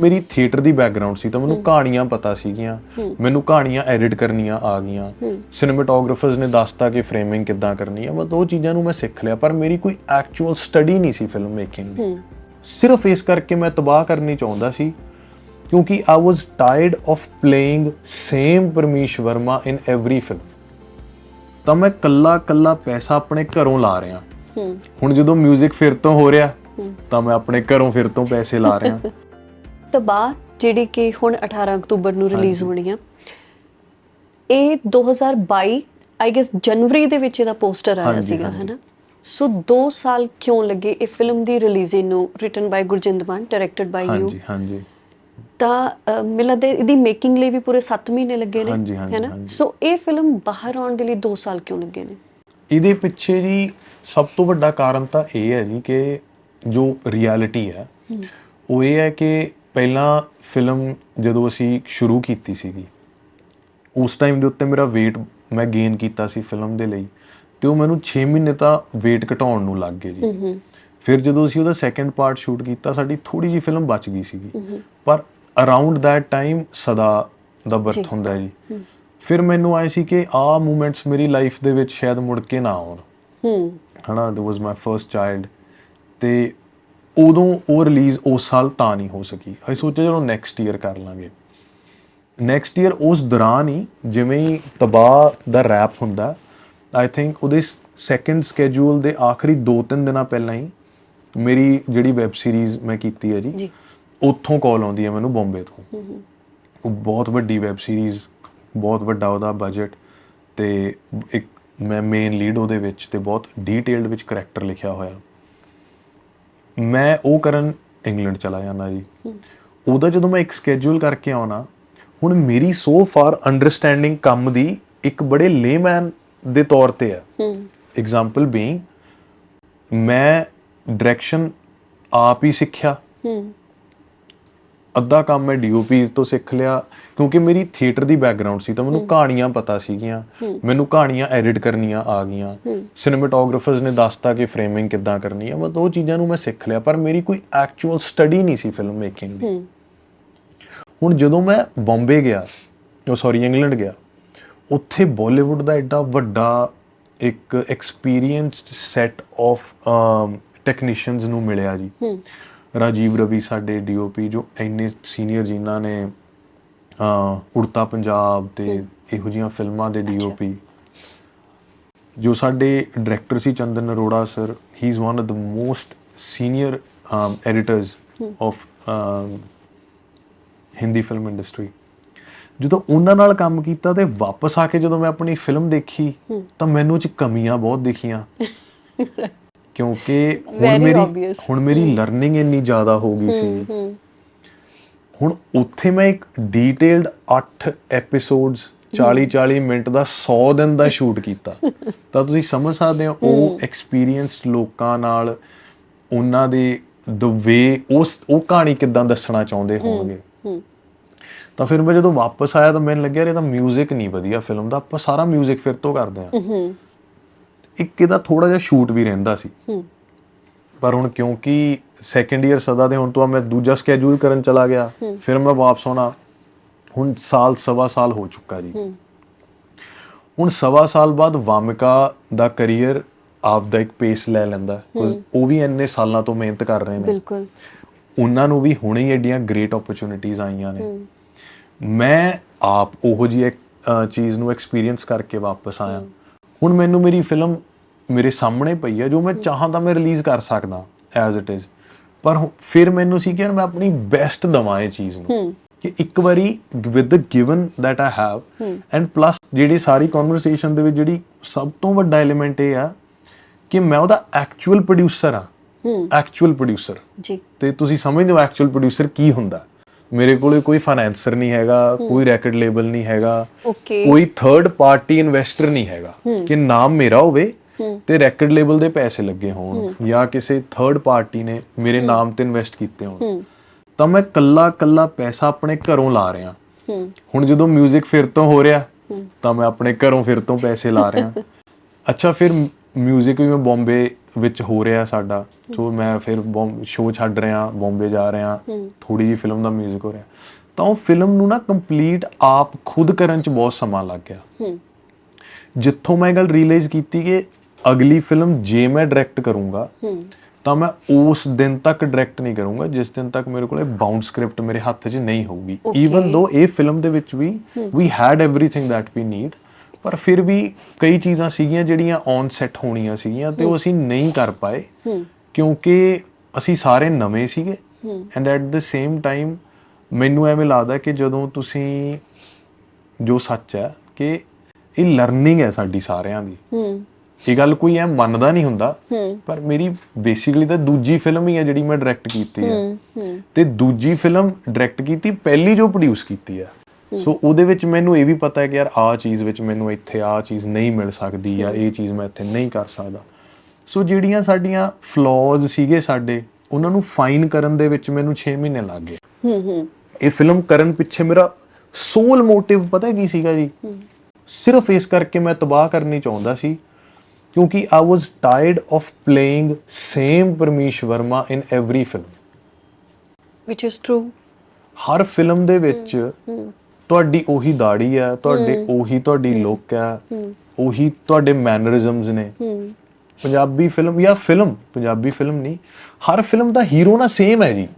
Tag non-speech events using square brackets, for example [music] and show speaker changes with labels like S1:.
S1: ਮੇਰੀ ਥੀਏਟਰ ਦੀ ਬੈਕਗ੍ਰਾਉਂਡ ਸੀ ਤਾਂ ਮੈਨੂੰ ਕਹਾਣੀਆਂ ਪਤਾ ਸੀਗੀਆਂ ਮੈਨੂੰ ਕਹਾਣੀਆਂ ਐਡਿਟ ਕਰਨੀਆਂ ਆ ਗਈਆਂ। ਸਿਨੇਮੈਟੋਗ੍ਰਾਫਰਸ ਨੇ ਦੱਸਤਾ ਕਿ ਫਰੇਮਿੰਗ ਕਿੱਦਾਂ ਕਰਨੀ ਹੈ ਬਸ ਉਹ ਚੀਜ਼ਾਂ ਨੂੰ ਮੈਂ ਸਿੱਖ ਲਿਆ ਪਰ ਮੇਰੀ ਕੋਈ ਐਕਚੁਅਲ ਸਟੱਡੀ ਨਹੀਂ ਸੀ ਫਿਲਮ ਮੇਕਿੰਗ ਦੀ। ਸਿਰਫ ਇਸ ਕਰਕੇ ਮੈਂ ਤਬਾਹ ਕਰਨੀ ਚਾਹੁੰਦਾ ਸੀ ਕਿਉਂਕਿ I was tired of playing same Paramesh Verma in every film ਤਾਂ ਮੈਂ ਕੱਲਾ ਕੱਲਾ ਪੈਸਾ ਆਪਣੇ ਘਰੋਂ ਲਾ ਰਿਹਾ। ਹੁਣ ਜਦੋਂ 뮤직 ਫਿਰ ਤੋਂ ਹੋ ਰਿਹਾ ਤਾਂ ਮੈਂ ਆਪਣੇ ਘਰੋਂ ਫਿਰ ਤੋਂ ਪੈਸੇ ਲਾ ਰਿਹਾ। [laughs]
S2: ਤਬਾਹ ਜਿਹੜੀ ਕਿ ਹੁਣ 18 ਅਕਤੂਬਰ ਨੂੰ ਰਿਲੀਜ਼ ਹੋਣੀ ਆ ਇਹ 2022 ਆਈ ਗੈਸ ਜਨਵਰੀ ਦੇ ਵਿੱਚ ਇਹਦਾ ਪੋਸਟਰ ਆਇਆ ਸੀਗਾ। ਹੈਨਾ? ਸੋ 2 ਸਾਲ ਕਿਉਂ ਲੱਗੇ ਇਹ ਫਿਲਮ ਦੀ ਰਿਲੀਜ਼ ਨੂੰ written by Gurjinder Maan directed by you
S1: ਹਾਂਜੀ ਹਾਂਜੀ।
S2: ਤਾਂ ਲੱਗਦਾ ਹੈ ਇਹਦੀ ਮੇਕਿੰਗ ਲਈ ਵੀ ਪੂਰੇ 7 ਮਹੀਨੇ ਲੱਗੇ ਨੇ ਹੈਨਾ। ਸੋ ਇਹ ਫਿਲਮ ਬਾਹਰ ਆਉਣ ਦੇ ਲਈ 2 ਸਾਲ ਕਿਉਂ ਲੱਗੇ ਨੇ?
S1: ਇਹਦੇ ਪਿੱਛੇ ਜੀ ਸਭ ਤੋਂ ਵੱਡਾ ਕਾਰਨ ਤਾਂ ਇਹ ਹੈ ਜੀ ਕਿ ਜੋ ਰਿਐਲਿਟੀ ਹੈ। ਉਹ ਇਹ ਹੈ ਕਿ ਪਹਿਲਾਂ ਫਿਲਮ ਜਦੋਂ ਅਸੀਂ ਸ਼ੁਰੂ ਕੀਤੀ ਸੀਗੀ ਉਸ ਟਾਈਮ ਦੇ ਉੱਤੇ ਮੇਰਾ weight ਮੈਂ ਗੇਨ ਕੀਤਾ ਸੀ ਫਿਲਮ ਦੇ ਲਈ ਤੇ ਉਹ ਮੈਨੂੰ 6 ਮਹੀਨੇ ਤਾਂ weight ਘਟਾਉਣ ਨੂੰ ਲੱਗ ਗਏ ਜੀ। ਫਿਰ ਜਦੋਂ ਅਸੀਂ ਉਹਦਾ ਸੈਕੰਡ ਪਾਰਟ ਸ਼ੂਟ ਕੀਤਾ ਸਾਡੀ ਥੋੜੀ ਜੀ ਫਿਲਮ ਬਚ ਗਈ ਸੀਗੀ। ਪਰ ਅਰਾਊਂਡ that ਟਾਈਮ ਸਦਾ ਦਾ। ਬਰਥ ਹੁੰਦਾ ਜੀ। ਫਿਰ ਮੈਨੂੰ ਆਏ ਸੀ ਕਿ ਆਹ ਮੂਮੈਂਟਸ ਮੇਰੀ ਲਾਈਫ ਦੇ ਵਿੱਚ ਸ਼ਾਇਦ ਮੁੜ ਕੇ ਨਾ ਆਉਣ।
S2: ਹੂੰ
S1: ਹਨਾ that was my first child ਤੇ ਉਦੋਂ ਉਹ ਰਿਲੀਜ਼ ਉਸ ਸਾਲ ਤਾਂ ਨਹੀਂ ਹੋ ਸਕੀ। ਅਸੀਂ ਸੋਚਿਆ ਚਲੋ ਨੈਕਸਟ ਈਅਰ ਕਰ ਲਾਂਗੇ। ਨੈਕਸਟ ਈਅਰ ਉਸ ਦੌਰਾਨ ਹੀ ਜਿਵੇਂ ਹੀ ਤਬਾਹ ਦਾ ਰੈਪ ਹੁੰਦਾ ਆਈ ਥਿੰਕ ਉਹਦੇ ਸੈਕੰਡ ਸਕੇਜੂਲ ਦੇ ਆਖਰੀ 2-3 ਦਿਨਾਂ ਪਹਿਲਾਂ ਹੀ ਮੇਰੀ ਜਿਹੜੀ ਵੈਬ ਸੀਰੀਜ਼ ਮੈਂ ਕੀਤੀ ਹੈ ਜੀ
S2: ਜੀ।
S1: ਉੱਥੋਂ ਕਾਲ ਆਉਂਦੀ ਹੈ ਮੈਨੂੰ ਬੰਬੇ ਤੋਂ। ਉਹ ਬਹੁਤ ਵੱਡੀ ਵੈਬ ਸੀਰੀਜ਼ ਬਹੁਤ ਵੱਡਾ ਉਹਦਾ ਬਜਟ ਤੇ ਇੱਕ ਮੈਂ ਮੇਨ ਲੀਡ ਉਹਦੇ ਵਿੱਚ ਤੇ ਬਹੁਤ ਡੀਟੇਲਡ ਵਿੱਚ ਕਰੈਕਟਰ ਲਿਖਿਆ ਹੋਇਆ। ਮੈਂ ਉਹ ਕਰਨ ਇੰਗਲੈਂਡ ਚਲਾ ਜਾਂਦਾ ਜੀ। ਉਹਦਾ ਜਦੋਂ ਮੈਂ ਇੱਕ ਸਕੇਜੂਲ ਕਰਕੇ ਆਉਣਾ ਹੁਣ ਮੇਰੀ ਸੋ ਫਾਰ ਅੰਡਰਸਟੈਂਡਿੰਗ ਕੰਮ ਦੀ ਇੱਕ ਬੜੇ ਲੇਮੈਨ ਦੇ ਤੌਰ ਤੇ ਹੈ। ਐਗਜ਼ਾਮਪਲ ਬੀਇੰਗ ਮੈਂ ਡਾਇਰੈਕਸ਼ਨ ਆਪ ਹੀ ਸਿੱਖਿਆ। ਅੱਧਾ ਕੰਮ ਮੈਂ ਡੀਓਪੀ ਤੋਂ ਸਿੱਖ ਲਿਆ ਕਿਉਂਕਿ ਮੇਰੀ ਥੀਏਟਰ ਦੀ ਬੈਕਗ੍ਰਾਉਂਡ ਸੀ ਤਾਂ ਮੈਨੂੰ ਕਹਾਣੀਆਂ ਪਤਾ ਸੀਗੀਆਂ ਮੈਨੂੰ ਕਹਾਣੀਆਂ ਐਡਿਟ ਕਰਨੀਆਂ ਆ ਗਈਆਂ ਸਿਨੇਮੈਟੋਗ੍ਰਾਫਰਸ ਨੇ ਦੱਸਤਾ ਕਿ ਫਰੇਮਿੰਗ ਕਿੱਦਾਂ ਕਰਨੀ ਹੈ ਬਸ ਉਹ ਚੀਜ਼ਾਂ ਨੂੰ ਮੈਂ ਸਿੱਖ ਲਿਆ ਪਰ ਮੇਰੀ ਕੋਈ ਐਕਚੁਅਲ ਸਟੱਡੀ ਨਹੀਂ ਸੀ ਫਿਲਮ ਮੇਕਿੰਗ ਦੀ। ਹੁਣ ਜਦੋਂ ਮੈਂ ਬੰਬੇ ਗਿਆ ਉਹ ਸੌਰੀ ਇੰਗਲੈਂਡ ਗਿਆ ਉੱਥੇ ਬਾਲੀਵੁੱਡ ਦਾ ਐਡਾ ਵੱਡਾ ਇੱਕ ਐਕਸਪੀਰੀਐਂਸਡ ਸੈਟ ਆਫ ਟੈਕਨੀਸ਼ੀਅਨਸ ਨੂੰ ਮਿਲਿਆ ਜੀ। ਰਾਜੀਵ ਰਵੀ ਸਾਡੇ ਡੀਓਪੀ ਜੋ ਇੰਨੇ ਸੀਨੀਅਰ ਜਿਨ੍ਹਾਂ ਨੇ ਉੜਤਾ ਪੰਜਾਬ ਤੇ ਇਹੋ ਜਿਹੀਆਂ ਫਿਲਮਾਂ ਦੇ ਡੀਓਪੀ ਜੋ ਸਾਡੇ director C Chandan Arora sir he is one of the most senior editors of Hindi film industry ਜਦੋਂ ਉਹਨਾਂ ਨਾਲ ਕੰਮ ਕੀਤਾ ਤੇ ਵਾਪਸ ਆ ਕੇ ਜਦੋਂ ਮੈਂ ਆਪਣੀ ਫਿਲਮ ਦੇਖੀ ਤਾਂ ਮੈਨੂੰ ਚ ਕਮੀਆਂ ਬਹੁਤ ਦਿਖੀਆਂ। [laughs] ਕਿਉਂਕਿ ਹੁਣ
S2: Very
S1: ਮੇਰੀ
S2: obvious.
S1: ਹੁਣ ਮੇਰੀ ਲਰਨਿੰਗ ਇੰਨੀ ਜ਼ਿਆਦਾ ਹੋ ਗਈ ਸੀ
S2: ਹੂੰ
S1: ਹੁਣ ਉੱਥੇ ਮੈਂ ਇੱਕ ਡੀਟੇਲਡ 8 ਐਪੀਸੋਡਸ 40 40 ਮਿੰਟ ਦਾ 100 ਦਿਨ ਦਾ ਸ਼ੂਟ ਕੀਤਾ [laughs] ਤਾਂ ਤੁਸੀਂ ਸਮਝ ਸਕਦੇ ਹੋ ਉਹ ਐਕਸਪੀਰੀਅੰਸਡ ਲੋਕਾਂ ਨਾਲ ਉਹਨਾਂ ਦੇ ਦ ਵੇ ਉਸ ਉਹ ਕਹਾਣੀ ਕਿਦਾਂ ਦੱਸਣਾ ਚਾਹੁੰਦੇ ਹੋਣਗੇ
S2: ਹੂੰ
S1: ਤਾਂ ਫਿਰ ਮੈਂ ਜਦੋਂ ਵਾਪਸ ਆਇਆ ਤਾਂ ਮੈਨੂੰ ਲੱਗਿਆ ਯਾਰ ਇਹਦਾ 뮤직 ਨਹੀਂ ਵਧੀਆ ਫਿਲਮ ਦਾ ਆਪਾਂ ਸਾਰਾ 뮤직 ਫਿਰ ਤੋਂ ਕਰਦੇ ਹਾਂ
S2: ਹੂੰ
S1: ਇੱਕ ਇਹਦਾ ਥੋੜਾ ਜਿਹਾ ਸ਼ੂਟ ਵੀ ਰਹਿੰਦਾ ਸੀ। ਪਰ ਹੁਣ ਕਿਉਂਕਿ ਸੈਕੰਡ ਈਅਰ ਸਦਾ ਦੇ ਹੁਣ ਤੋਂ ਮੈਂ ਦੂਜਾ ਸਕੇਜੂਲ ਕਰਨ ਚਲਾ ਗਿਆ ਫਿਰ ਮੈਂ ਵਾਪਸ ਆਉਣਾ। ਹੁਣ ਸਾਲ ਸਵਾ ਸਾਲ ਹੋ ਚੁੱਕਾ ਜੀ। ਹੁਣ ਸਵਾ ਸਾਲ ਬਾਅਦ ਵਾਮਿਕਾ ਦਾ ਕੈਰੀਅਰ ਆਪ ਦਾ ਇੱਕ ਪੇਸ ਲੈ ਲੈਂਦਾ। ਉਹ ਵੀ ਇੰਨੇ ਸਾਲਾਂ ਤੋਂ ਮਿਹਨਤ ਕਰ ਰਹੇ ਨੇ।
S2: ਬਿਲਕੁਲ।
S1: ਉਹਨਾਂ ਨੂੰ ਵੀ ਹੁਣੇ ਹੀ ਐਡੀਆਂ ਗ੍ਰੇਟ ਓਪਰਚ्युनिटीज ਆਈਆਂ ਨੇ। ਮੈਂ ਆਪ ਉਹੋ ਜੀ ਇੱਕ ਚੀਜ਼ ਨੂੰ ਐਕਸਪੀਰੀਅੰਸ ਕਰਕੇ ਵਾਪਸ ਆਇਆ। ਹੁਣ ਮੈਨੂੰ ਮੇਰੀ ਫਿਲਮ ਮੇਰੇ ਸਾਹਮਣੇ ਪਈ ਹੈ ਜੋ ਮੈਂ ਚਾਹਾਂ ਤਾਂ ਮੈਂ ਰਿਲੀਜ਼ ਕਰ ਸਕਦਾ ਐਜ਼ ਇਟ ਇਜ਼ ਪਰ ਫਿਰ ਮੈਨੂੰ ਸੀ ਕਿ ਯਾਰ ਮੈਂ ਆਪਣੀ ਬੈਸਟ ਦਵਾਂ ਇਹ ਚੀਜ਼ ਨੂੰ। ਕਿ ਇੱਕ ਵਾਰੀ with the given that I have and plus ਜਿਹੜੀ ਸਾਰੀ ਕਨਵਰਸੇਸ਼ਨ ਦੇ ਵਿੱਚ ਜਿਹੜੀ ਸਭ ਤੋਂ ਵੱਡਾ ਐਲੀਮੈਂਟ ਇਹ ਆ ਕਿ ਮੈਂ ਉਹਦਾ ਐਕਚੁਅਲ ਪ੍ਰੋਡਿਊਸਰ ਆ।
S2: ਹੂੰ।
S1: ਐਕਚੁਅਲ ਪ੍ਰੋਡਿਊਸਰ
S2: ਜੀ।
S1: ਤੇ ਤੁਸੀਂ ਸਮਝਦੇ ਹੋ ਐਕਚੁਅਲ ਪ੍ਰੋਡਿਊਸਰ ਕੀ ਹੁੰਦਾ? ਮੇਰੇ ਕੋਲੇ ਕੋਈ ਫਾਈਨੈਂਸਰ ਨਹੀਂ ਹੈਗਾ ਕੋਈ ਰੈਕਡ ਲੇਬਲ ਨਹੀਂ ਹੈਗਾ
S2: ਓਕੇ
S1: ਕੋਈ ਥਰਡ ਪਾਰਟੀ ਇਨਵੈਸਟਰ ਨਹੀਂ ਹੈਗਾ। ਕਿ ਨਾਮ ਮੇਰਾ ਹੋਵੇ ਤੇ ਰੈਕਡ ਲੇਬਲ ਦੇ ਪੈਸੇ ਲੱਗੇ ਹੋਣ ਜਾਂ ਕਿਸੇ ਥਰਡ ਪਾਰਟੀ ਨੇ ਮੇਰੇ ਨਾਮ ਤੇ ਇਨਵੈਸਟ ਕੀਤੇ ਹੋਣ
S2: ਹੂੰ
S1: ਤਾਂ ਮੈਂ ਕੱਲਾ ਕੱਲਾ ਪੈਸਾ ਆਪਣੇ ਘਰੋਂ ਲਾ ਰਿਹਾ
S2: ਹੂੰ
S1: ਹੁਣ ਜਦੋਂ 뮤직 ਫਿਰ ਤੋਂ ਹੋ ਰਿਹਾ ਤਾਂ ਮੈਂ ਆਪਣੇ ਘਰੋਂ ਫਿਰ ਤੋਂ ਪੈਸੇ ਲਾ ਰਿਹਾ [laughs] ਅੱਛਾ ਫਿਰ 뮤직 ਵੀ ਮੈਂ ਬੰਬੇ ਵਿੱਚ ਹੋ ਰਿਹਾ ਸਾਡਾ ਸੋ ਮੈਂ ਫਿਰ ਸ਼ੋਅ ਛੱਡ ਰਿਹਾ ਬੰਬੇ ਜਾ ਰਿਹਾ ਥੋੜੀ ਜੀ ਫਿਲਮ ਦਾ 뮤직 ਹੋ ਰਿਹਾ ਤਾਂ ਉਹ ਫਿਲਮ ਨੂੰ ਨਾ ਕੰਪਲੀਟ ਆਪ ਖੁਦ ਕਰਨ ਚ ਬਹੁਤ ਸਮਾਂ ਲੱਗ ਗਿਆ
S2: ਹੂੰ
S1: ਜਿੱਥੋਂ ਮੈਂ ਇਹ ਗੱਲ ਰਿਅਲਾਈਜ਼ ਕੀਤੀ ਕਿ ਅਗਲੀ ਫਿਲਮ ਜੇ ਮੈਂ ਡਾਇਰੈਕਟ ਕਰੂੰਗਾ
S2: ਹੂੰ
S1: ਤਾਂ ਮੈਂ ਉਸ ਦਿਨ ਤੱਕ ਡਾਇਰੈਕਟ ਨਹੀਂ ਕਰੂੰਗਾ ਜਿਸ ਦਿਨ ਤੱਕ ਮੇਰੇ ਕੋਲੇ ਬਾਉਂਡ ਸਕ੍ਰਿਪਟ ਮੇਰੇ ਹੱਥ 'ਚ ਨਹੀਂ ਹੋਊਗੀ
S2: Okay.
S1: ਈਵਨ ਦੋ ਇਹ ਫਿਲਮ ਦੇ ਵਿੱਚ ਵੀ we had everything that we need ਪਰ ਫਿਰ ਵੀ ਕਈ ਚੀਜ਼ਾਂ ਸੀਗੀਆਂ ਜਿਹੜੀਆਂ ਔਨ ਸੈੱਟ ਹੋਣੀਆਂ ਸੀਗੀਆਂ ਤੇ ਉਹ ਅਸੀਂ ਨਹੀਂ ਕਰ ਪਾਏ
S2: ਹੂੰ
S1: ਕਿਉਂਕਿ ਅਸੀਂ ਸਾਰੇ ਨਵੇਂ ਸੀਗੇ
S2: ਹੂੰ।
S1: And at the same time ਮੈਨੂੰ ਐਵੇਂ ਲੱਗਦਾ ਕਿ ਜਦੋਂ ਤੁਸੀਂ ਜੋ ਸੱਚ ਹੈ ਕਿ ਇਹ ਲਰਨਿੰਗ ਹੈ ਸਾਡੀ ਸਾਰਿਆਂ ਦੀ
S2: ਹੂੰ
S1: ਇਹ ਗੱਲ ਕੋਈ ਐ ਮੰਨਦਾ ਨਹੀਂ ਹੁੰਦਾ ਪਰ ਮੇਰੀ ਬੇਸਿਕਲੀ ਤਾਂ ਦੂਜੀ ਫਿਲਮ ਹੀ ਹੈ ਜਿਹੜੀ ਮੈਂ ਡਾਇਰੈਕਟ ਕੀਤੀ ਹੈ ਤੇ ਦੂਜੀ ਫਿਲਮ ਡਾਇਰੈਕਟ ਕੀਤੀ ਪਹਿਲੀ ਜੋ ਪ੍ਰੋਡਿਊਸ ਕੀਤੀ ਹੈ। ਸੋ ਉਹਦੇ ਵਿੱਚ ਮੈਨੂੰ ਇਹ ਵੀ ਪਤਾ ਹੈ ਕਿ ਯਾਰ ਆਹ ਚੀਜ਼ ਵਿੱਚ ਮੈਨੂੰ ਇੱਥੇ ਆਹ ਚੀਜ਼ ਨਹੀਂ ਮਿਲ ਸਕਦੀ ਜਾਂ ਇਹ ਚੀਜ਼ ਮੈਂ ਇੱਥੇ ਨਹੀਂ ਕਰ ਸਕਦਾ। ਸੋ ਜਿਹੜੀਆਂ ਸਾਡੀਆਂ ਫਲॉज ਸੀਗੇ ਸਾਡੇ ਉਹਨਾਂ ਨੂੰ ਫਾਈਨ ਕਰਨ ਦੇ ਵਿੱਚ ਮੈਨੂੰ 6 ਮਹੀਨੇ ਲੱਗ ਗਏ।
S2: ਹੂੰ ਹੂੰ।
S1: ਇਹ ਫਿਲਮ ਕਰਨ ਪਿੱਛੇ ਮੇਰਾ ਸੋਲ ਮੋਟਿਵ ਪਤਾ ਕੀ ਸੀਗਾ ਜੀ? ਸਿਰਫ ਇਸ ਕਰਕੇ ਮੈਂ ਤਬਾਹ ਕਰਨੀ ਚਾਹੁੰਦਾ ਸੀ ਕਿਉਂਕਿ I was tired of playing same Paramesh Verma in every film
S2: which is true.
S1: ਹਰ ਫਿਲਮ ਦੇ ਵਿੱਚ ਤੁਹਾਡੀ ਉਹੀ ਦਾੜੀ ਹੈ ਤੁਹਾਡੇ ਉਹੀ ਤੁਹਾਡੀ ਲੁੱਕ ਹੈ ਉਹੀ ਤੁਹਾਡੇ ਮੈਨਰਿਜ਼ਮਸ ਨੇ। ਪੰਜਾਬੀ ਫਿਲਮ ਜਾਂ ਫਿਲਮ ਪੰਜਾਬੀ ਫਿਲਮ ਨਹੀਂ ਹਰ ਫਿਲਮ ਦਾ ਹੀਰੋ ਨਾ ਸੇਮ ਹੈ ਜੀ।